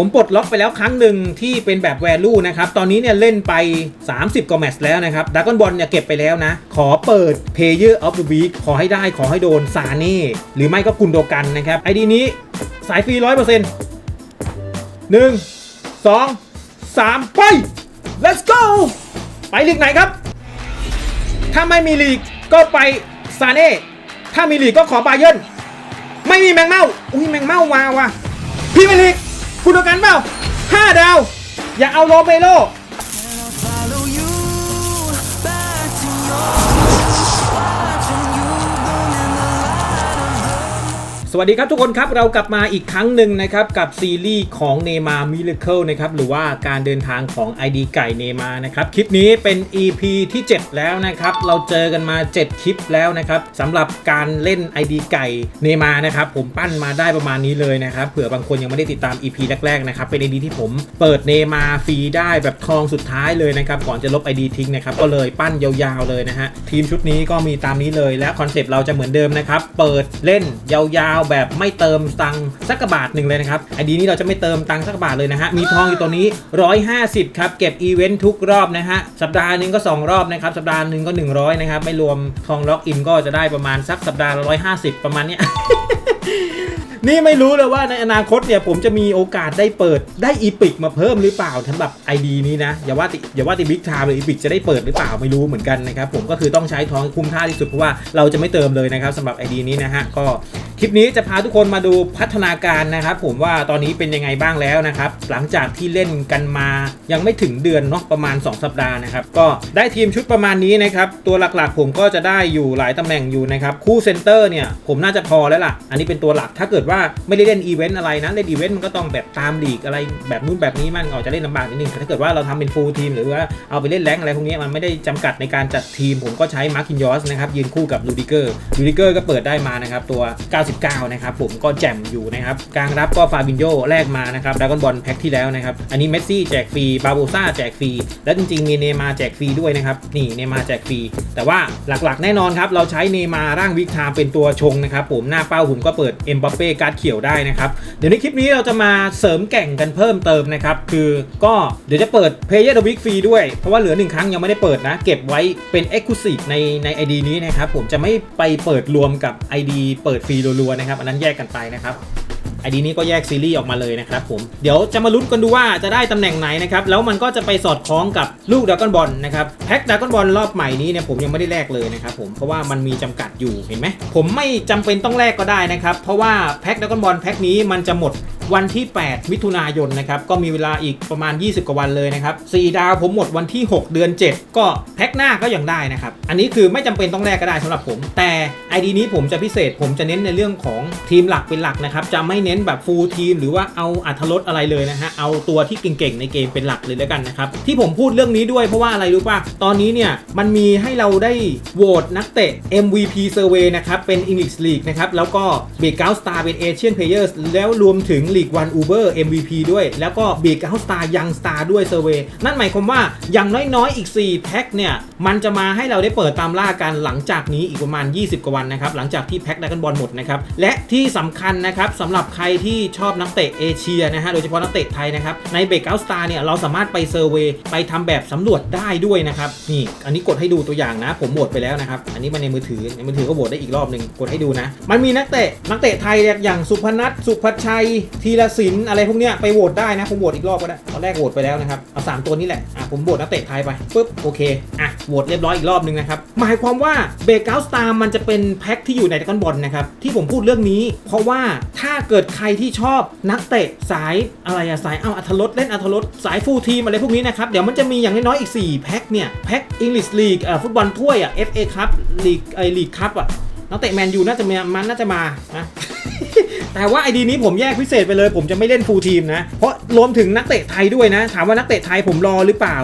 ผมปลดล็อกไปแล้วครั้งหนึ่งที่เป็นแบบ value นะครับ ตอนนี้เนี่ยเล่นไป 30กว่าแมตช์แล้วนะครับดักกอนบอลเนี่ยเก็บไปแล้วนะ ขอเปิด Player of the Week ขอให้ได้ขอให้โดนซาเน่หรือไม่ก็กุนโดกันนะครับไอดีนี้สายฟรีร้อยเปอร์เซ็นต์หนึ่งสองสามไป let's go ไปลีกไหนครับ ถ้าไม่มีลีกก็ไปซาเน่ถ้ามีลีกก็ขอบาเยิร์นไม่มีแมงเม่าอุ้ยแมงเม่ามาว่ะพี่ไม่ลีก คุณดูกันเปล่าห้าดาว อย่าเอาโรเมโล สวัสดีครับทุกคนครับเรากลับมาอีกครั้งหนึ่งนะครับกับซีรีส์ของเนมา Miracle นะครับหรือว่าการเดินทางของ ID ไก่เนมานะครับคลิปนี้เป็น EP ที่ 7 แล้วนะครับเราเจอกันมา 7 คลิปแล้วนะครับสำหรับการเล่น ID ไก่เนมานะครับผมปั้นมาได้ประมาณนี้เลยนะครับเผื่อบางคนยังไม่ได้ติดตาม EP แรกๆนะครับเป็น ID ที่ผมเปิดเนมาฟรีได้แบบทองสุดท้ายเลยนะครับก่อนจะลบ ID ทิ้งนะครับก็เลยปั้นยาวๆเลยนะฮะทีมชุดนี้ก็มีตามนี้เลยและคอนเซปต์เราจะเหมือนเดิมนะครับเปิดเล่นยาวๆแบบไม่เติมตังค์สักบาทหนึ่งเลยนะครับไอดีนี้เราจะไม่เติมตังค์สักบาทเลยนะฮะมีทองอยู่ตัวนี้ 150 ครับเก็บอีเวนต์ทุกรอบนะฮะสัปดาห์หนึ่งก็ 2 รอบนะครับสัปดาห์หนึ่งก็ 100 นะครับไม่รวมทองล็อกอินก็จะได้ประมาณสักสัปดาห์ละ150 ประมาณเนี้ย นี่ไม่รู้เลยว่าในอนาคตเนี่ยผมจะมีโอกาสได้เปิดได้อีพิกมาเพิ่มหรือเปล่าสำหรับ ID นี้นะ อย่าว่าติอย่าว่าติบิ๊กไทม์เลยอีพิกจะได้เปิดหรือเปล่าไม่รู้เหมือนกันนะครับผมก็คือต้องใช้ท้องคุ้มค่าที่สุดเพราะว่าเราจะไม่เติมเลยนะครับสำหรับ ID นี้นะฮะก็คลิปนี้จะพาทุกคนมาดูพัฒนาการนะครับผมว่าตอนนี้เป็นยังไงบ้างแล้วนะครับหลังจากที่เล่นกันมายังไม่ถึงเดือนเนาะประมาณ 2 สัปดาห์นะครับก็ได้ทีมชุดประมาณนี้นะครับตัวหลักๆ ผมก็จะได้อยู่หลายตำแหน่งอยู่นะครับคู่เซนเตอร์เนี่ยผมน่าจะพอแล้วล่ะ อันนี้เป็นตัวหลักถ้าเกิดว่าไม่ได้เล่นอีเวนต์อะไรนะเล่นอีเวนต์มันก็ต้องแบบตามลีกอะไรแบบนู้นแบบนี้มันอาจจะเล่นลำบากนิดนึงแต่ถ้าเกิดว่าเราทำเป็นฟูลทีมหรือว่าเอาไปเล่นแรงอะไรพวกนี้มันไม่ได้จำกัดในการจัดทีม ผมก็ใช้มาร์คินยอสนะครับยืนคู่กับลูดิเกอร์ลูดิเกอร์ก็เปิดได้มานะครับตัว 99 นะครับผมก็แจ่มอยู่นะครับกลางรับก็ฟาบินโยแลกมานะครับดากอนบอลแพ็คที่แล้วนะครับอันนี้เมสซี่แจกฟรีบาโบซ่าแจกฟรีและจริงๆมีเนมาแจกฟรีด้วยนะครับนี่เนมาแจกฟรีแต่ว่าหลักๆ แน่นอนครับเราใช้เนมาร่างวิกไทม์เป็นตัวชงนะครับผมหน้าเป้าผมก็เปิดเอ็มบัปเป้การ์ดเขียวได้นะครับเดี๋ยวในคลิปนี้เราจะมาเสริมแก่งกันเพิ่มเติมนะครับคือก็เดี๋ยวจะเปิด Player the Week ฟรีด้วย เพราะว่าเหลือหนึ่งครั้งยังไม่ได้เปิดนะ เก็บไว้เป็น Exclusive ในใน ID นี้นะครับผมจะไม่ไปเปิดรวมกับ ID เปิดฟรีรัวๆนะครับอันนั้นแยกกันไปนะครับ ไอดีนี้ก็แยกซีรีส์ออกมาเลยนะครับผมเดี๋ยวจะมาลุ้นกันดูว่าจะได้ตำแหน่งไหนนะครับแล้วมันก็จะไปสอดคล้องกับลูกดากอนบอลนะครับแพ็คดากอนบอลรอบใหม่นี้เนี่ยผมยังไม่ได้แลกเลยนะครับผมเพราะว่ามันมีจำกัดอยู่เห็นไหมผมไม่จำเป็นต้องแลกก็ได้นะครับเพราะว่าแพ็คดากอนบอลแพ็คนี้มันจะหมด วันที่ 8 มิถุนายนนะครับก็มีเวลาอีกประมาณ 20 กว่าวันเลยนะครับ4ดาวผมหมดวันที่ 6 เดือน 7 ก็แพ็คหน้าก็ยังได้นะครับ อันนี้คือไม่จำเป็นต้องแลกก็ได้สำหรับผม แต่ ID นี้ผมจะพิเศษ ผมจะเน้นในเรื่องของทีมหลักเป็นหลักนะครับ จะไม่เน้นแบบฟูลทีมหรือว่าเอาอัธรสอะไรเลยนะฮะ เอาตัวที่เก่งๆในเกมเป็นหลักเลยแล้วกันนะครับ ที่ผมพูดเรื่องนี้ด้วยเพราะว่าอะไรรู้ป่ะ ตอนนี้เนี่ยมันมีให้เราได้โหวตนักเตะ MVP Survey นะครับ เป็น English League นะครับ แล้วก็ Big Out Star เป็น Asian Players แล้วรวมถึง League One Uber MVP ด้วย แล้วก็ Big Out Star Young Star ด้วย Survey นั่นหมายความว่าอย่างน้อยๆอีก 4 แพ็คเนี่ย มันจะมาให้เราได้เปิดตามล่ากันหลังจากนี้อีกประมาณ 20 กว่าวันนะครับ หลังจากที่แพ็คดักกันบอลหมดนะครับ และที่สำคัญนะครับสำหรับใครที่ชอบนักเตะเอเชียนะฮะโดยเฉพาะนักเตะไทยนะครับในเบรกเอาสตาร์เนี่ยเราสามารถไปเซอร์เวย์ไปทำแบบสำรวจได้ด้วยนะครับนี่อันนี้กดให้ดูตัวอย่างนะ ผมโหวตไปแล้วนะครับอันนี้มาในมือถือในมือถือก็โหวตได้อีกรอบหนึ่งกดให้ดูนะมันมีนักเตะนักเตะไทยอย่างสุพนัทสุภชัยธีรศิลป์อะไรพวกเนี้ยไปโหวตได้นะผมโหวตอีกรอบก็ได้ตอนแรกโหวตไปแล้วนะครับเอาสามตัวนี้แหละอะผมโหวตนักเตะไทยไปปุ๊บโอเคอะโหวตเรียบร้อยอีกรอบหนึงนะครับหมายความว่าเบรกเอาสตาร์มันจะเป็นแพ็คที่อยู่ในดรากอนบอลนะครับที่ผมพูดเรื่องนี้ เพราะว่าถ้าเกิดใครที่ชอบนักเตะสายอะไรอะสายเอาอัธรสเล่นอัธรสสายฟูลทีมอะไรพวกนี้นะครับเดี๋ยวมันจะมีอย่างน้อยๆอีก 4 แพ็คเนี่ยแพ็คอังกฤษลีกเอ่อฟุตบอลถ้วยอะ FA คัพลีกไอลีกคัพอะนักเตะแมนยูน่าจะมามันน่าจะมานะ แต่ว่าไอดีนี้ผมแยกพิเศษไปเลย ผมจะไม่เล่นฟูลทีมนะ เพราะรวมถึงนักเตะไทยด้วยนะ ถามว่านักเตะไทยผมรอหรือเปล่า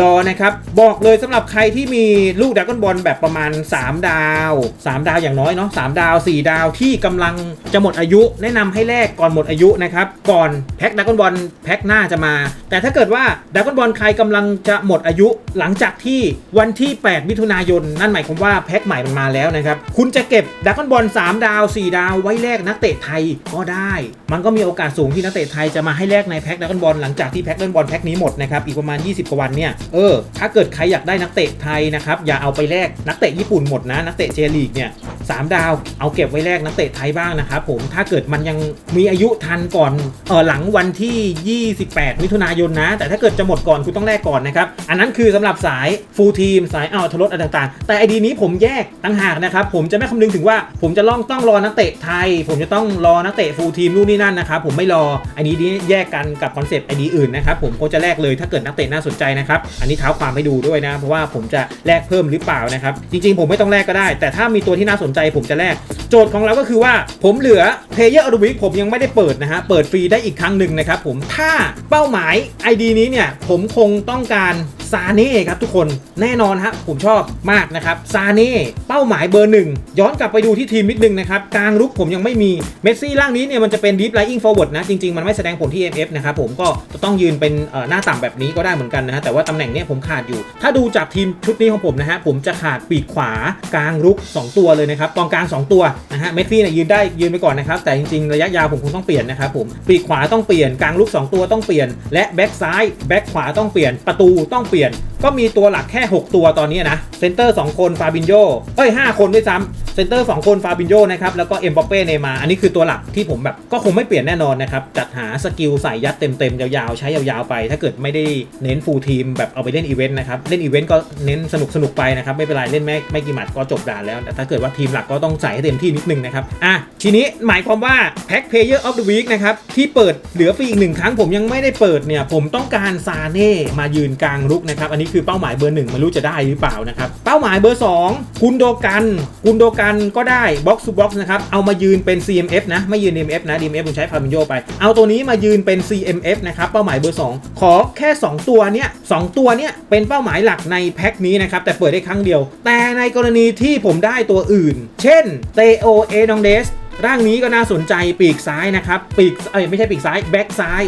รอนะครับ บอกเลยสำหรับใครที่มีลูกดรากอนบอลแบบประมาณ 3 ดาว 3 ดาวอย่างน้อยเนาะ3ดาว 4 ดาวที่กำลังจะหมดอายุ แนะนำให้แลกก่อนหมดอายุนะครับ ก่อนแพ็คดรากอนบอลแพ็คหน้าจะมา แต่ถ้าเกิดว่าดรากอนบอลใครกำลังจะหมดอายุ หลังจากที่วันที่ 8 มิถุนายน นั่นหมายความว่าแพ็คใหม่มันมาแล้วนะครับ คุณจะเก็บดรากอนบอล3ดาว 4 ดาวไว้แลกนักเตะไทยก็ได้ มันก็มีโอกาสสูงที่นักเตะไทยจะมาให้แลกในแพ็คดักบอลหลังจากที่แพ็คดักบอลแพ็คนี้หมดนะครับอีกประมาณ 20 กว่าวันเนี่ยเออถ้าเกิดใครอยากได้นักเตะไทยนะครับอย่าเอาไปแลกนักเตะญี่ปุ่นหมดนะนักเตะเจลีกเนี่ยสามดาวเอาเก็บไว้แลกนักเตะไทยบ้างนะครับผมถ้าเกิดมันยังมีอายุทันก่อนเออหลังวันที่ 28 มิถุนายนนะ แต่ถ้าเกิดจะหมดก่อนคุณต้องแลกก่อนนะครับอันนั้นคือสำหรับสายฟูลทีมสายเอาทรถอะไรต่างๆ แต่ไอดีนี้ผมแยกต่างหากนะครับผมจะไม่คำนึงถึงว่าผมจะล่องต้องรอนักเตะไทย ผมจะต้ององรอนักเตะฟูลทีมนู่นนี่นั่นนะครับผมไม่รออันนี้นี้แยกกันกับคอนเซปต์ไอดีอื่นนะครับผมก็จะแลกเลยถ้าเกิดนักเตะน่าสนใจนะครับอันนี้เท้าความให้ดูด้วยนะ เพราะว่าผมจะแลกเพิ่มหรือเปล่านะครับจริงๆ ผมไม่ต้องแลกก็ได้ แต่ถ้ามีตัวที่น่าสนใจผมจะแลกโจทย์ของเราก็คือว่าผมเหลือ Player of the Week ผมยังไม่ได้เปิดนะฮะเปิดฟรีได้อีกครั้งหนึ่งนะครับผมถ้าเป้าหมาย ID นี้เนี่ยผมคงต้องการซาเน่ครับทุกคนแน่นอนฮะผมชอบมากนะครับซาเน่เป้าหมายเบอร์หนึ่งย้อนกลับไปดูที่ทีมนิดนึงนะครับกลางรุกผมยังไม่มีเมสซี่ร่างนี้เนี่ยมันจะเป็น deep lying forward นะ จริง ๆ มันไม่แสดงผลที่ MF นะครับผมก็จะต้องยืนเป็นหน้าต่ำแบบนี้ก็ได้เหมือนกันนะฮะแต่ว่าตำแหน่งเนี้ยผมขาดอยู่ ถ้าดูจากทีมชุดนี้ของผมนะฮะผมจะขาดปีกขวากลางรุก 2 ตัวเลยนะครับกองกลาง 2 ตัวนะฮะเมสซี่เนี่ยยืนได้ยืนไปก่อนนะครับแต่จริงๆระยะยาวผมคงต้องเปลี่ยนนะครับผมปีกขวาต้องเปลี่ยนกลางรุก 2 ตัวต้องเปลี่ยน และแบ็กซ้ายแบ็กขวาต้องเปลี่ยนประตูต้องเปลี่ยน ก็มีตัวหลักแค่ 6 ตัวตอนนี้นะ เซนเตอร์ 2 คนฟาบินโยเอ้ย 5 คนด้วยซ้ำเซนเตอร์ 2 คนฟาบินโยนะครับ แล้วก็เอ็มบัปเป้เนมา อันนี้คือตัวหลักที่ผมแบบก็คงไม่เปลี่ยนแน่นอนนะครับ จัดหาสกิลใส่ยัดเต็มๆ ยาวๆ ใช้ยาวๆไป ถ้าเกิดไม่ได้เน้นฟูลทีมแบบเอาไปเล่นอีเวนต์นะครับ เล่นอีเวนต์ก็เน้นสนุกสนุกๆไปนะครับ ไม่เป็นไรเล่นไม่ไม่กี่หมัดก็จบด่านแล้ว แต่ถ้าเกิดว่าทีมหลักก็ต้องใส่ให้เต็มที่นิดนึงนะครับ อะ ทีนี้หมายความว่าแพ็คเพลเยอร์ออฟเดอะวีคนะครับที่เปิดเหลือฟรีอีกหนึ่งครั้งผมยังไม่ได้เปิดเนี่ยผมต้องการซาเน่มายืนกลางรุกนะครับอันนี้คือเป้าหมายเบอร์หนึ่งไม่รู้จะได้หรือเปล่านะครับ เป้าหมายเบอร์ 2 คุณโดกันคุณโดกันก็ได้บ็อกซ์ o บ็อกซ์นะครับ เอามายืนเป็น CMF นะ ไม่ยืน DMF นะ DMF ผมใช้พามิโยไป เอาตัวนี้มายืนเป็น CMF นะครับ เป้าหมายเบอร์ 2 ขอแค่ 2 ตัวเนี้ยสองตัวเนี้ยเป็นเป้าหมายหลักในแพ็คนี้นะครับ แต่เปิดได้ครั้งเดียว แต่ในกรณีที่ผมได้ตัวอื่น เช่นเตโอเอดองเดสร่างนี้ก็น่าสนใจปีกซ้ายนะครับ ปีกเอ้ยไม่ใช่ปีกซ้ายแบ็กซ้าย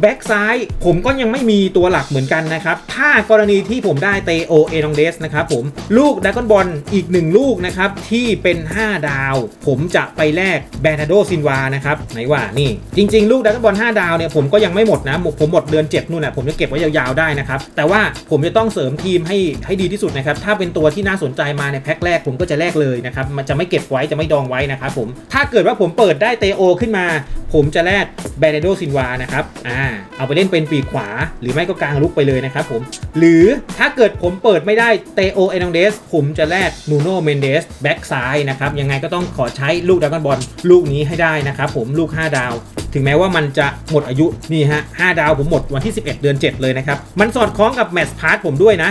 แบ็กซ้ายผมก็ยังไม่มีตัวหลักเหมือนกันนะครับ ถ้ากรณีที่ผมได้เตโอเอดองเดสนะครับผมลูกดักกอนบอลอีกหนึ่งลูกนะครับที่เป็น 5 ดาว ผมจะไปแลกแบรนาโดซินวานะครับไหนว่านี่ จริง ๆ ลูกดักกอนบอล5ดาวเนี่ยผมก็ยังไม่หมดนะ ผมหมดเดือน7นู่นนะผมจะเก็บไว้ยาวๆได้นะครับแต่ว่าผมจะต้องเสริมทีมให้ให้ดีที่สุดนะครับถ้าเป็นตัวที่น่าสนใจมาในแพ็คแรกผมก็จะแลกเลยนะครับมันจะไม่เก็บไว้จะไม่ดองไว้นะครับผมถ้าเกิดว่าผมเปิดได้เตโอขึ้นมา ผมจะแลกแบรนาโดซินวานะครับอ่าเอาไปเล่นเป็นปีกขวา หรือไม่ก็กลางลุกไปเลยนะครับผม หรือถ้าเกิดผมเปิดไม่ได้เตโอเอนองเดสผมจะแลกนูโนเมนเดสแบ็กซ้ายนะครับยังไงก็ต้องขอใช้ลูกดราก้อนบอลลูกนี้ให้ได้นะครับผมลูก 5 ดาว ถึงแม้ว่ามันจะหมดอายุนี่ฮะ5ดาวผมหมดวันที่ 11 เดือน 7 เลยนะครับ มันสอดคล้องกับแมตช์พาร์ทผมด้วยนะ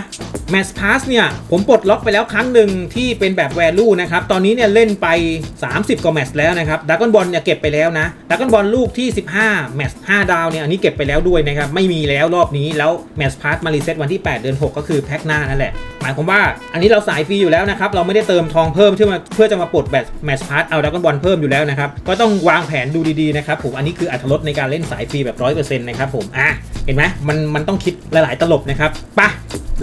แมสพาสเนี่ยผมปลดล็อกไปแล้วครั้งหนึ่งที่เป็นแบบแวลูนะครับ ตอนนี้เนี่ยเล่นไป 30 กว่าแมตช์แล้วนะครับดักกอนบอลเนี่ยเก็บไปแล้วนะดักกอนบอลลูกที่ 15 แมตช์5ดาวเนี่ยอันนี้เก็บไปแล้วด้วยนะครับ ไม่มีแล้วรอบนี้แล้วแมตช์พาสมารีเซ็ตวันที่ 8 เดือน 6 ก็คือแพ็คหน้านั่นแหละ หมายความว่าอันนี้เราสายฟรีอยู่แล้วนะครับ เราไม่ได้เติมทองเพิ่มเพื่อมาเพื่อจะมาปลดแบบแมตช์พาสเอาดักกอนบอลเพิ่มอยู่แล้วนะครับ ก็ต้องวางแผนดูดีๆนะครับผม อันนี้คืออัตรสในการเล่นสายฟรีแบบ100%นะครับผม อะ เห็นไหมมันมันต้องคิดหลายๆตลบนะครับปะ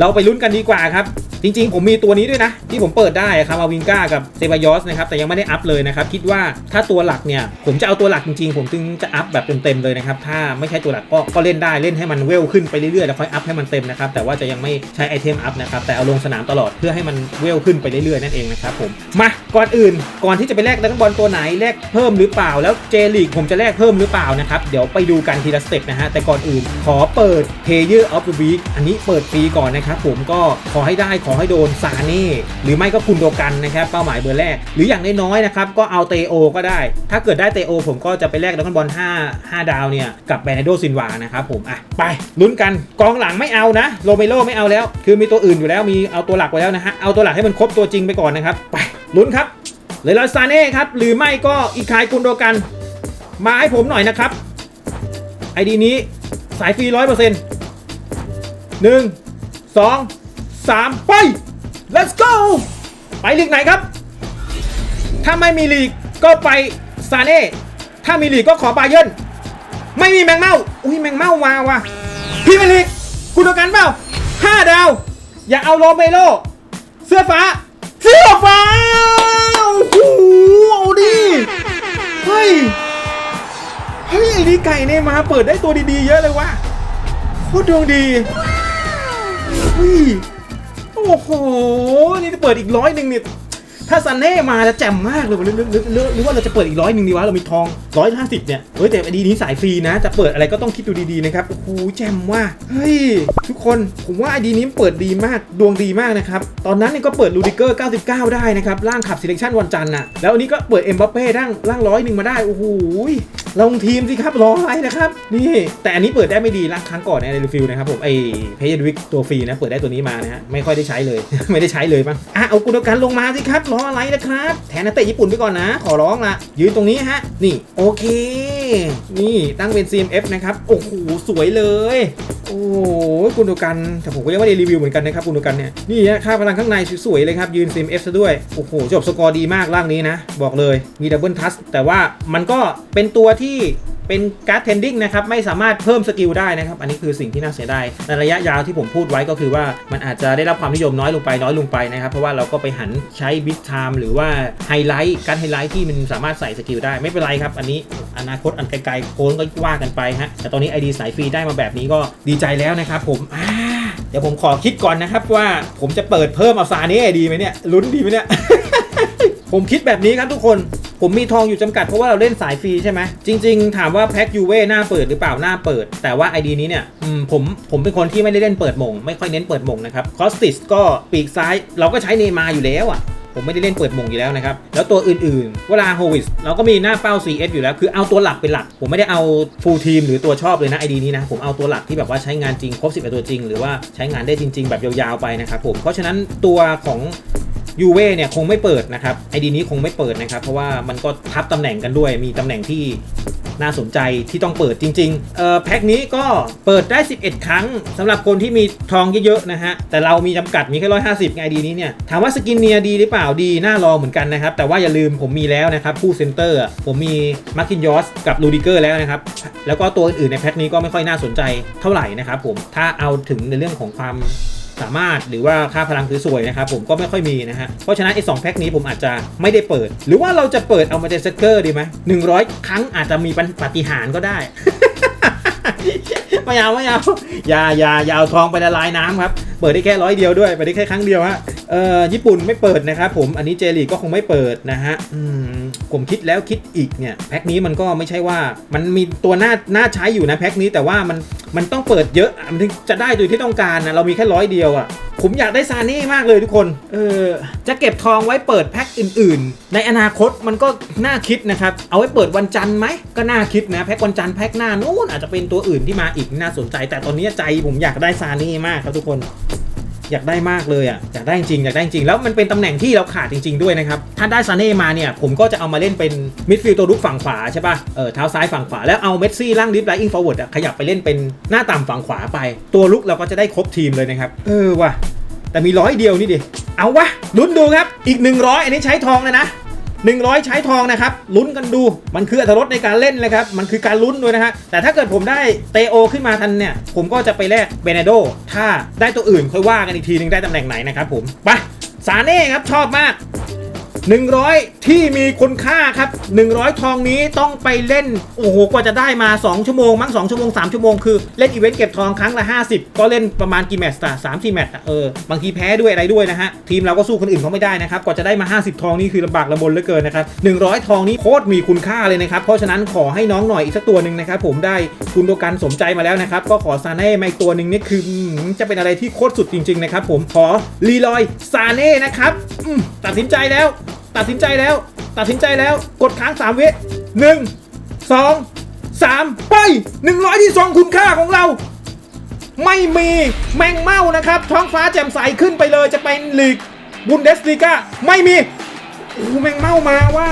เราไปลุ้นกันดีกว่าครับ จริงๆ ผมมีตัวนี้ด้วยนะ ที่ผมเปิดได้ครับมาวินก้ากับเซบายอสนะครับแต่ยังไม่ได้อัพเลยนะครับ คิดว่าถ้าตัวหลักเนี่ย ผมจะเอาตัวหลักจริงๆ ผมถึงจะอัพแบบเต็มๆเลยนะครับ ถ้าไม่ใช่ตัวหลักก็ก็เล่นได้เล่นให้มันเวลขึ้นไปเรื่อยๆแล้วค่อยอัพให้มันเต็มนะครับแต่ว่าจะยังไม่ใช้ไอเทมอัพนะครับแต่เอาลงสนามตลอดเพื่อให้มันเวลขึ้นไปเรื่อยๆนั่นเองนะครับผมมาก่อนอื่นก่อนที่จะไปแลกดักบอลตัวไหนแลกเพิ่มหรือเปล่า แล้วเจลีกผมจะแลกเพิ่มหรือเปล่านะครับเดี๋ยวไปดูกันทีละสเต็ปนะฮะแต่ก่อนอื่นขอเปิด Player of the Week อันนี้เปิดฟรีก่อนนะครับผมก็ขอให้ได้ขอให้โดนซาเน่หรือไม่ก็คุณโดกันนะครับเป้าหมายเบอร์แรก หรืออย่างน้อยๆนะครับก็เอาเตโอก็ได้ ถ้าเกิดได้เตโอผมก็จะไปแลกดักบอล5 5 ดาวเนี่ยกับแบรนาโดซินวานะครับผมอะไปลุ้นกันกองหลังไม่เอานะโรเมโรไม่เอาแล้ว คือมีตัวอื่นอยู่แล้วมีเอาตัวหลักไว้แล้วนะฮะเอาตัวหลักให้มันครบตัวจริงไปก่อนนะครับไปลุ้นครับเลยลาซาเน่ครับหรือไม่ก็อีคายกุนโดกัน มาให้ผมหน่อยนะครับไอดีนี้สายฟรีร้อยเปอร์เซ็นต์หนึ่งสอง สามไป let's go ไปลีกไหนครับ ถ้าไม่มีลีกก็ไปซาเน่ถ้ามีลีกก็ขอบาเยิร์นไม่มีแมงเม่าอุ้ยแมงเม่ามาว่ะพี่ไม่ลีกคุณโดกันเปล่าห้าดาว อย่าเอาโรเมโลเสื้อฟ้า เสื้อฟ้าโอ้โหเอาดิเฮ้ยเฮ้ยไอ้นี่ไก่เนี่ยมาเปิดได้ตัวดีๆเยอะเลยว่ะโคตรดวงดีเฮ้ย โอ้โห นี่จะเปิดอีกร้อยหนึ่งเนี่ย ถ้าซันเน่มาจะแจ่มมากเลยหรือหรือหรือหรือว่าเราจะเปิดอีกร้อยหนึ่งดีวะเรามีทองร้อยห้าสิบเนี่ยเฮ้ยแต่อันนี้สายฟรีนะ จะเปิดอะไรก็ต้องคิดดูดีๆนะครับโอ้โหแจ่มว่ะเฮ้ยทุกคนผมว่าไอดีนี้เปิดดีมากดวงดีมากนะครับตอนนั้นเนี่ยก็เปิดลูดิเกอร์99 ได้นะครับร่างขับ selection วันจันทร์น่ะแล้วอันนี้ก็เปิดเอ็มบัปเป้ร่างร่างร้อยหนึ่งมาได้โอ้โหลงทีมสิครับรออะไรนะครับนี่แต่อันนี้เปิดได้ไม่ดีละครั้งก่อนในรีฟิลนะครับผมไอเพย์วิกตัวฟรีนะเปิดได้ตัวนี้มานะฮะไม่ค่อยได้ใช้เลย ไม่ได้ใช้เลยมั้งอะเอากุนกันลงมาสิครับรออะไรนะครับ แทนนักเตะญี่ปุ่นไปก่อนนะ ขอร้องละยืนตรงนี้ฮะ นี่โอเค นี่ตั้งเป็น CMF นะครับ โอ้โห สวยเลย โอ้ยกุนโดกันแต่ผมก็ยังไม่ได้รีวิวเหมือนกันนะครับกุนโดกันเนี่ย นี่ฮะค่าพลังข้างในสวยๆเลยครับ ยืน CMF ซะด้วย โอ้โห จบสกอร์ดีมากร่างนี้นะ บอกเลย มีดับเบิลทัสแต่ว่ามันก็เป็นตัวที่ เป็นการ์ดเทนดิ้งนะครับไม่สามารถเพิ่มสกิลได้นะครับ อันนี้คือสิ่งที่น่าเสียดายในระยะยาวที่ผมพูดไว้ก็คือว่ามันอาจจะได้รับความนิยมน้อยลงไปน้อยลงไปนะครับ เพราะว่าเราก็ไปหันใช้บิ๊กไทม์หรือว่าไฮไลท์การไฮไลท์ที่มันสามารถใส่สกิลได้ไม่เป็นไรครับ อันนี้อนาคตอันไกลๆโค้งก็ว่ากันไปฮะแต่ตอนนี้ ID สายฟรีได้มาแบบนี้ก็ดีใจแล้วนะครับ ผมเดี๋ยวผมขอคิดก่อนนะครับว่าผมจะเปิดเพิ่มเอาซาเน่ดีไหมเนี่ยลุ้นดีไหมเนี่ยผมคิดแบบนี้ครับทุกคน ผมมีทองอยู่จำกัดเพราะว่าเราเล่นสายฟรีใช่ไหมจริง ๆ ถามว่าแพ็กยูเว่หน้าเปิดหรือเปล่าหน้าเปิด แต่ว่า ID นี้เนี่ยผมผมเป็นคนที่ไม่ได้เล่นเปิดมง ไม่ค่อยเน้นเปิดมงนะครับคอสติสก็ปีกซ้ายเราก็ใช้เนมาอยู่แล้วอะผมไม่ได้เล่นเปิดมงอยู่แล้วนะครับ แล้วตัวอื่นๆ เวลาโฮวิสเราก็มีหน้าเป้า CS อยู่แล้ว คือเอาตัวหลักเป็นหลัก ผมไม่ได้เอาฟูลทีมหรือตัวชอบเลยนะ ID นี้นะ ผมเอาตัวหลักที่แบบว่าใช้งานจริง ครบ10ตัวจริง หรือว่าใช้งานได้จริง ๆ แบบยาวๆไปนะครับผม เพราะฉะนั้นตัวของ ยูเว่เนี่ยคงไม่เปิดนะครับไอดีนี้คงไม่เปิดนะครับ เพราะว่ามันก็ทับตำแหน่งกันด้วย มีตำแหน่งที่น่าสนใจที่ต้องเปิดจริงๆเอ่อแพ็คนี้ก็เปิดได้ 11 ครั้งสำหรับคนที่มีทองเยอะๆนะฮะ แต่เรามีจำกัดมีแค่150ไงไอดีนี้เนี่ย ถามว่าสกินเนียดีหรือเปล่าดี น่าลอเหมือนกันนะครับ แต่ว่าอย่าลืมผมมีแล้วนะครับคู่เซนเตอร์ ผมมีมาร์คินยอสกับลูดิเกอร์แล้วนะครับ แล้วก็ตัวอื่นๆในแพ็คนี้ก็ไม่ค่อยน่าสนใจเท่าไหร่นะครับผมถ้าเอาถึงในเรื่องของความ สามารถหรือว่าค่าพลังคือสวยนะครับผมก็ไม่ค่อยมีนะฮะ เพราะฉะนั้นไอ้สองแพ็คนี้ผมอาจจะไม่ได้เปิด หรือว่าเราจะเปิดเอามาเจสเกอร์ดีไหมหนึ่งร้อยครั้งอาจจะมีปฏิหารก็ได้ไม่เอาไม่เอาอย่าอย่าอย่าเอาทองไปละลายน้ำครับ เปิดได้แค่ร้อยเดียวด้วยเปิดได้แค่ครั้งเดียวฮะ เอ่อญี่ปุ่นไม่เปิดนะครับผมอันนี้เจลีก็คงไม่เปิดนะฮะอืมผมคิดแล้วคิดอีกเนี่ยแพ็คนี้มันก็ไม่ใช่ว่ามันมีตัวหน้าหน้าใช้อยู่นะแพ็คนี้แต่ว่ามันมันต้องเปิดเยอะมันถึงจะได้โดยที่ต้องการนะเรามีแค่ร้อยเดียวอะผมอยากได้ซาเน่มากเลยทุกคน เออ จะเก็บทองไว้เปิดแพ็คอื่นๆ ในอนาคตมันก็น่าคิดนะครับ เอาไว้เปิดวันจันทร์ไหม ก็น่าคิดนะ แพ็ควันจันทร์แพ็คหน้านู้นอาจจะเป็นตัวอื่นที่มาอีกน่าสนใจ แต่ตอนนี้ใจผมอยากได้ซาเน่มากครับทุกคน อยากได้มากเลยอะอยากได้จริงอยากได้จริงแล้วมันเป็นตำแหน่งที่เราขาดจริง ๆด้วยนะครับถ้าได้ซาเน่มาเนี่ยผมก็จะเอามาเล่นเป็นมิดฟิลด์ตัวรุกฝั่งขวาใช่ป่ะเออเท้าซ้ายฝั่งขวาแล้วเอาเมสซี่ล่างดิฟไลอิงฟอร์เวิร์ดอะขยับไปเล่นเป็นหน้าต่ำฝั่งขวาไป ตัวลุกเราก็จะได้ครบทีมเลยนะครับเออว่ะแต่มีร้อยเดียวนี่ดิเอาวะลุ้นดูครับอีก 100 อันนี้ใช้ทองเลยนะ 100 ใช้ทองนะครับลุ้นกันดูมันคืออัตรรสในการเล่นเลยครับมันคือการลุ้นด้วยนะฮะแต่ถ้าเกิดผมได้เตโอขึ้นมาทันเนี่ย ผมก็จะไปแลกเบเนโด ถ้าได้ตัวอื่นค่อยว่ากันอีกทีหนึงได้ตำแหน่งไหนนะครับผมไปซาเน่ครับชอบมาก 100 ที่มีคุณค่าครับ 100 ทองนี้ต้องไปเล่น โอ้โห กว่าจะได้มา 2 ชั่วโมง มั้ง 2 ชั่วโมง 3 ชั่วโมง คือเล่นอีเวนต์เก็บทองครั้งละ 50 ก็เล่นประมาณกี่แมตช์อะสามสี่แมตช์อะเออ บางทีแพ้ด้วยอะไรด้วยนะฮะ ทีมเราก็สู้คนอื่นเขาไม่ได้นะครับ กว่าจะได้มา 50 ทองนี่คือลำบากลำบนเหลือเกินนะครับ100 ทองนี้โคตรมีคุณค่าเลยนะครับ เพราะฉะนั้นขอให้น้องหน่อยอีกสักตัวหนึ่งนะครับผมได้คุณโดกันสมใจมาแล้วนะครับ ก็ขอซาเน่มาอีกตัวหนึ่งนี่คือจะเป็นอะไรที่โคตรสุดจริงๆนะครับผมขอลีลอยซาเน่นะครับตัดสินใจแล้ว ตัดสินใจแล้ว ตัดสินใจแล้ว กดค้างสามวิหนึ่งสองสามไปหนึ่งร้อยที่สองคุณค่าของเรา ไม่มีแมงเม่านะครับ ท้องฟ้าแจ่มใสขึ้นไปเลยจะเป็นลีกบุนเดสลีกาไม่มีโอ้แมงเม่ามาว่า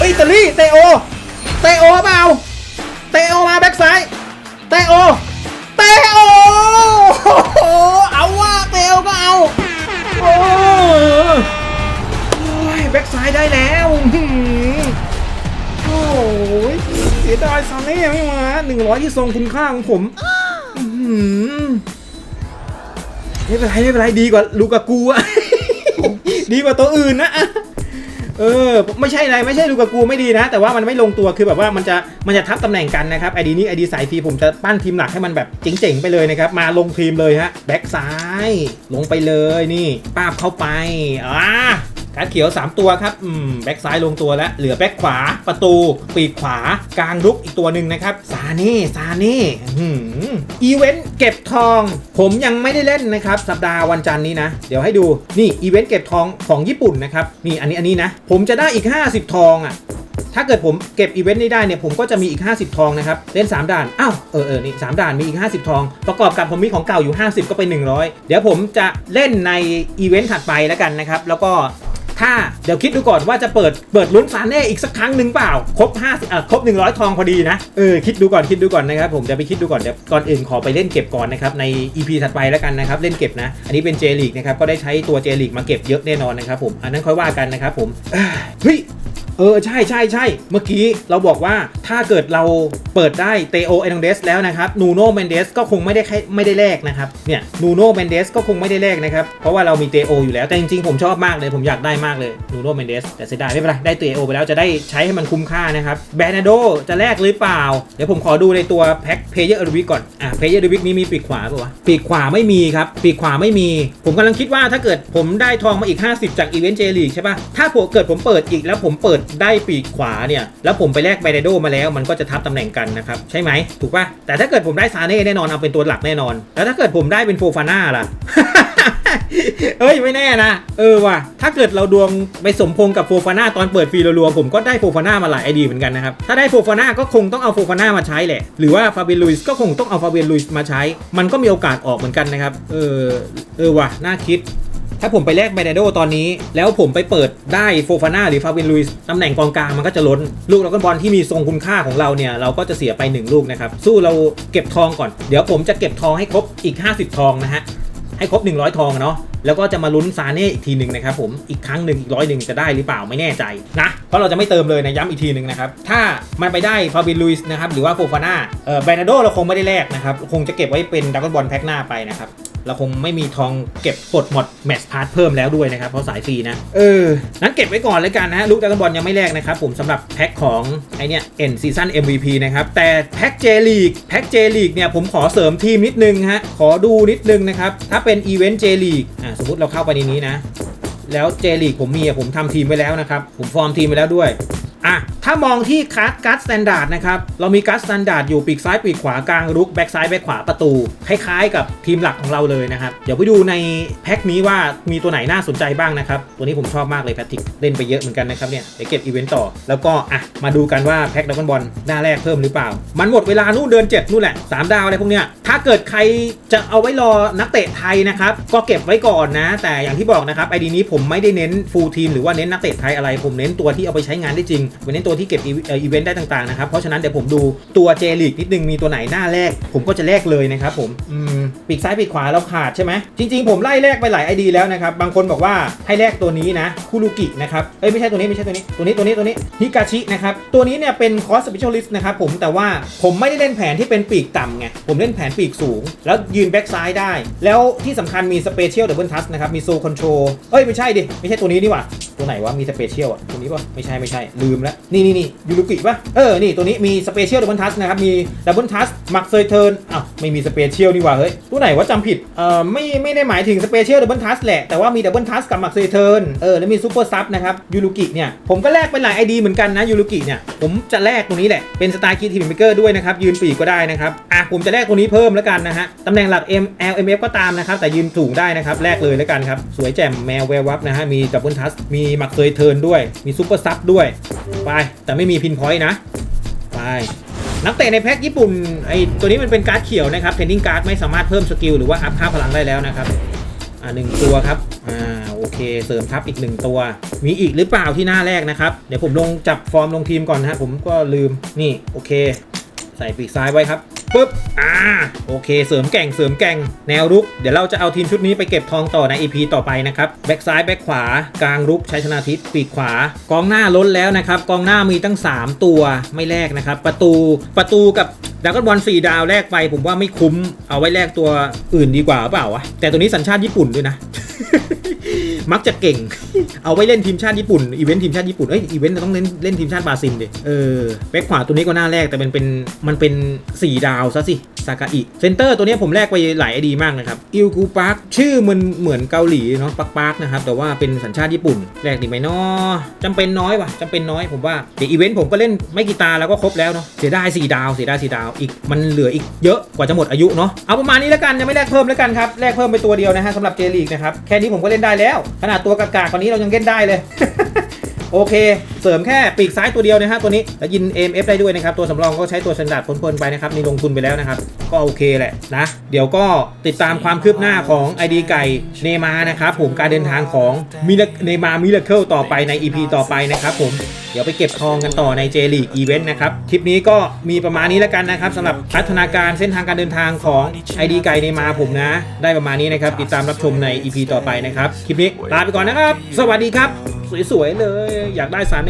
อิตาลีเตโอเตโอเปล่าเตโอมาแบ็กซ้ายเตโอเตโอเอาว่าเตโอก็เอาโอ้ แบ็กซ้ายได้แล้วโอ้ยเสียดายซาเน่ไม่มาหนึ่งร้อยที่ทรงคุณค่าของผมไม่เป็นไรไม่เป็นไรดีกว่าลูกากูอะดีกว่าตัวอื่นนะเออไม่ใช่อะไรไม่ใช่ลูกากูไม่ดีนะ แต่ว่ามันไม่ลงตัวคือแบบว่ามันจะมันจะทับตำแหน่งกันนะครับไอดีนี้ไอดีสายฟรีผมจะปั้นทีมหลักให้มันแบบเจ๋งๆไปเลยนะครับ มาลงทีมเลยฮะแบ็กซ้าย ลงไปเลยนี่ป้าบเข้าไปอ่า ดเขียว 3 ตัวครับอืมแบ็กซ้ายลงตัวแล้ว เหลือแบ็กขวาประตู ปีกขวากลางรุกอีกตัวหนึ่งนะครับ ซาเน่ซาเน่อีเวนต์เก็บทอง ผมยังไม่ได้เล่นนะครับ สัปดาห์วันจันทร์นี้นะ เดี๋ยวให้ดูนี่อีเวนต์เก็บทองของญี่ปุ่นนะครับนี่อันนี้อันนี้นะ ผมจะได้อีก 50 ทองอะถ้าเกิดผมเก็บอีเวนต์นี้ได้เนี่ยผมก็จะมีอีก 50 ทองนะครับ เล่น 3 ด่าน อ้าว เออเออนี่สามด่านมีอีก 50 ทอง ประกอบกับผมมีของเก่าอยู่ 50 ก็เป็น 100 เดี๋ยวผมจะเล่นในอีเวนต์ถัดไปแล้วกันนะครับ แล้วก็ ถ้าเดี๋ยวคิดดูก่อนว่าจะเปิดเปิดลุ้นซานเน่อีกสักครั้งหนึ่งเปล่า ครบ50อะครบ 100 ทองพอดีนะ เออ คิดดูก่อนคิดดูก่อนนะครับ ผมจะไปคิดดูก่อนเดี๋ยวก่อนอื่นขอไปเล่นเก็บก่อนนะครับ ใน EP ถัดไปแล้วกันนะครับ เล่นเก็บนะ อันนี้เป็นเจลีกนะครับ ก็ได้ใช้ตัวเจลีกมาเก็บเยอะแน่นอนนะครับผม อันนั้นค่อยว่ากันนะครับผมเอ้ยเฮ้ย เออ ใช่ใช่ใช่เมื่อกี้เราบอกว่าถ้าเกิดเราเปิดได้เตโอเอ n งเดสแล้วนะครับนูโนเมนเดสก็คงไม่ได้แค่ไม่ได้แลกนะครับเนี่ยนูโนเมนเดสก็คงไม่ได้แลกนะครับ เพราะว่าเรามีเตโออยู่แล้วแต่จริงๆ ผมชอบมากเลยผมอยากได้มากเลยนูโนเมนเดสแต่เสียดายไม่เป็นไรได้เตโอไปแล้วจะได้ใช้ให้มันคุ้มค่านะครับแบรนาโดจะแลกหรือเปล่า เดี๋ยวผมขอดูในตัวแพ็คเพย์เยอร์เอวิกก่อนอะเพย์เยอร์เอวิกนี้มีปีกขวาป่าวะปีกขวาไม่มีครับปีกขวาไม่มี ผมกำลังคิดว่าถ้าเกิดผมได้ทองมาอีก 50 จากอีเวนต์เจลีกใช่ปะถ้าผมเกิดผมเปิดอีกแล้วผมเปิดได้ปีกขวาเนี่ยแล้วผมไปแลกไบเดโดมาแล้ว มันก็จะทับตำแหน่งกันนะครับใช่ไหมถูกปะแต่ถ้าเกิดผมได้ซาเน่แน่นอนเอาเป็นตัวหลักแน่นอน แล้วถ้าเกิดผมได้เป็นโฟฟาน่าล่ะเอ้ยไม่แน่นะเออว่ะถ้าเกิดเราดวงไปสมพงกับโฟฟาน่าตอนเปิดฟรีรัวๆผมก็ได้โฟฟาน่ามาหลายไอดีเหมือนกันนะครับถ้าได้โฟฟาน่าก็คงต้องเอาโฟฟาน่ามาใช้แหละ หรือว่าฟาเบียนลุยส์ก็คงต้องเอาฟาเบียนลุยส์มาใช้ มันก็มีโอกาสออกเหมือนกันนะครับ เออเออว่ะน่าคิด ถ้าผมไปแลกไบเดโดตอนนี้ แล้วผมไปเปิดได้โฟฟาน่าหรือฟาเวนลุยส์ตำแหน่งกองกลางมันก็จะล้น ลูกเราก็บอลที่มีทรงคุณค่าของเราเนี่ย เราก็จะเสียไป 1 ลูกนะครับ สู้เราเก็บทองก่อน เดี๋ยวผมจะเก็บทองให้ครบอีก 50 ทองนะฮะ ให้ครบ 100 ทองอะเนาะแล้วก็จะมาลุ้นซาเน่อีกทีหนึ่งนะครับผมอีกครั้งหนึ่งอีกร้อยหนึ่งจะได้หรือเปล่าไม่แน่ใจนะเพราะเราจะไม่เติมเลยนะย้ำอีกทีหนึ่งนะครับ ถ้ามันไปได้ฟาบินลุยส์นะครับหรือว่าโฟฟาน่าเออแบรนาโดเราคงไม่ได้แลกนะครับ คงจะเก็บไว้เป็นดักบอลแพ็กหน้าไปนะครับ เราคงไม่มีทองเก็บปลดหมดแมตช์พาร์ทเพิ่มแล้วด้วยนะครับเพราะสายฟรีนะ เออ นั้นเก็บไว้ก่อนเลยกันนะฮะลูกดักบอลยังไม่แลกนะครับผมสำหรับแพ็คของไอเนี่ยเอ็นซีซั่น MVP นะครับ แต่แพ็คเจลีกแพ็คเจลีกเนี่ยผมขอเสริมทีมนิดนึงฮะ ขอดูนิดนึงนะครับ ถ้าเป็นอีเวนต์เจลีกอ่าสมมติเราเข้าไปในนี้นะ แล้วเจลีกผมมีอะผมทำทีมไว้แล้วนะครับ ผมฟอร์มทีมไว้แล้วด้วย อะ ถ้ามองที่คัสการ์ดสแตนดาร์ดนะครับ เรามีการ์ดสแตนดาร์ดอยู่ปีกซ้ายปีกขวากลางรุกแบ็กซ้ายแบ็กขวาประตู คล้ายๆกับทีมหลักของเราเลยนะครับ เดี๋ยวไปดูในแพ็คนี้ว่ามีตัวไหนน่าสนใจบ้างนะครับ ตัวนี้ผมชอบมากเลยแพทริกเล่นไปเยอะเหมือนกันนะครับเนี่ยเดี๋ยวเก็บอีเวนต์ต่อ แล้วก็อะมาดูกันว่าแพ็คดับเบิลบอลหน้าแรกเพิ่มหรือเปล่า มันหมดเวลานู่นเดือน7นู่นแหละสามดาวอะไรพวกเนี้ยถ้าเกิดใครจะเอาไว้รอนักเตะไทยนะครับก็เก็บไว้ก่อนนะ แต่อย่างที่บอกนะครับไอดีนี้ผมไม่ได้เน้นฟูลทีมหรือว่าเน้นนักเตะไทยอะไรผมเน้นตัวที่เอาไปใช้งานได้จริงผมเน้นตัวที่เก็บอีเวนต์ได้ต่างๆนะครับ เพราะฉะนั้นเดี๋ยวผมดูตัวเจลีกนิดนึงมีตัวไหนหน้าแรก ผมก็จะแลกเลยนะครับผมอืมปีกซ้ายปีกขวาเราขาดใช่ไหมจริง ๆ ผมไล่แลกไปหลายไอดีแล้วนะครับ บางคนบอกว่าให้แลกตัวนี้นะคุรุกินะครับเอ้ยไม่ใช่ตัวนี้ไม่ใช่ตัวนี้ตัวนี้ตัวนี้ตัวนี้ฮิกาชินะครับตัวนี้เนี่ยเป็นคอสเปเชียลิสต์นะครับผมแต่ว่าผมไม่ได้เล่นแผนที่เป็นปีกต่ำไงผมเล่นแผนปีกสูง แล้วยืนแบ็กซ้ายได้ แล้วที่สำคัญมีสเปเชียลดับเบิลทัสนะครับมีโซคอนโทรเอ้ยไม่ใช่ดิไม่ใช่ตัวนี้นี่หว่าตัวไหนวะมีสเปเชียลอะตัวนี้ป่ะไม่ใช่ไม่ใช่ลืมแล้ว นี่นี่นี่ยูรุกิป่ะเออ นี่ ตัวนี้มีสเปเชียลดับเบิลทัสนะครับ มีดับเบิลทัสมักเซยเทิร์นอ้าวไม่มีสเปเชียลนี่ว่าเฮ้ย ตัวไหนวะจำผิด เอ่อ ไม่ ไม่ได้หมายถึงสเปเชียลดับเบิลทัสแหละ แต่ว่ามีดับเบิลทัสกับมักเซยเทิร์นเออ แล้วมีซูเปอร์ซับนะครับ ยูรุกิเนี่ย ผมก็แลกเป็นหลายไอดีเหมือนกันนะ ยูรุกิเนี่ย ผมจะแลกตรงนี้แหละ เป็นสไตล์คีทีมเมเกอร์ด้วยนะครับ ยืนปีกก็ได้นะครับ อะ ผมจะแลกตัวนี้เพิ่มแล้วกันนะฮะตำแหน่งหลัก M L M F ก็ตามนะครับ แต่ยืนสูงได้นะครับ แลกเลยแล้วกันครับ สวยแจ่มแมวแวววับนะฮะ มีดับเบิลทัสมีมักเซยเทิร์นด้วย มีซูเปอร์ซับด้วย ไปแต่ไม่มีพินพอยต์นะ ไปนักเตะในแพ็กญี่ปุ่นไอตัวนี้มันเป็นการ์ดเขียวนะครับเทนนิงการ์ดไม่สามารถเพิ่มสกิลหรือว่าอัพค่าพลังได้แล้วนะครับอ่าหนึ่งตัวครับอ่าโอเค เสริมทัพอีกหนึ่งตัว มีอีกหรือเปล่าที่หน้าแรกนะครับ เดี๋ยวผมลงจับฟอร์มลงทีมก่อนนะฮะผมก็ลืมนี่โอเค ใส่ปีกซ้ายไว้ครับ ปุ๊บ อ่า โอเค เสริมแก่ง เสริมแก่ง แนวรุก เดี๋ยวเราจะเอาทีมชุดนี้ไปเก็บทองต่อใน EP ต่อไปนะครับ แบ็กซ้าย แบ็กขวา กลางรุกชัยชนะทิศปีกขวา กองหน้าล้นแล้วนะครับ กองหน้ามีตั้ง 3 ตัว ไม่แลกนะครับ ประตู ประตูกับดราก้อนบอล4ดาวแลกไป ผมว่าไม่คุ้ม เอาไว้แลกตัวอื่นดีกว่าเปล่าวะ แต่ตัวนี้สัญชาติญี่ปุ่นด้วยนะ มักจะเก่ง เอาไว้เล่นทีมชาติญี่ปุ่นอีเวนต์ทีมชาติญี่ปุ่นเอ้ยอีเวนต์ต้องเล่นเล่นทีมชาติบราซิลดิเออแบ็คขวาตัวนี้ก็น่าแรกแต่มันเป็นมันเป็น 4 ดาวซะสิซากาอิเซนเตอร์ตัวนี้ผมแลกไปหลายไอดีมากนะครับอิลกูปาร์คชื่อมันเหมือนเกาหลีเนาะปักปาร์คนะครับแต่ว่าเป็นสัญชาติญี่ปุ่นแลกดีไหมเนาะจำเป็นน้อยว่ะจำเป็นน้อยผมว่าเดี๋ยวอีเวนต์ผมก็เล่นไม่กี่ตาแล้วก็ครบแล้วเนาะเสียดาย4ดาวเสียดาย4ดาวอีกมันเหลืออีกเยอะกว่าจะหมดอายุเนาะเอาประมาณนี้แล้วกันยังไม่แลกเพิ่มแล้วกันครับแลกเพิ่มไปตัวเดียวนะฮะสำหรับเจลีกนะครับแค่นี้ผมก็เล่นได้แล้วขนาดตัวกากๆกว่านี้เรายังเล่นได้เลย โอเคเสริมแค่ปีกซ้ายตัวเดียวนะฮะตัวนี้แล้วยิน AMF ได้ด้วยนะครับ ตัวสำรองก็ใช้ตัวสแตนดาร์ดพ่นๆไปนะครับนี่ลงทุนไปแล้วนะครับ ก็โอเคแหละนะ เดี๋ยวก็ติดตามความคืบหน้าของ ID ไก่เนมานะครับผมการเดินทางของมิลเนมามิลเคิลต่อไปใน EP ต่อไปนะครับผมเดี๋ยวไปเก็บทองกันต่อใน J League Event นะครับ คลิปนี้ก็มีประมาณนี้แล้วกันนะครับสำหรับพัฒนาการเส้นทางการเดินทางของ ID ไก่เนมาผมนะ ได้ประมาณนี้นะครับ ติดตามรับชมใน EP ต่อไปนะครับ คลิปนี้ลาไปก่อนนะครับ สวัสดีครับ สวยๆเลย อยากได้ซาเ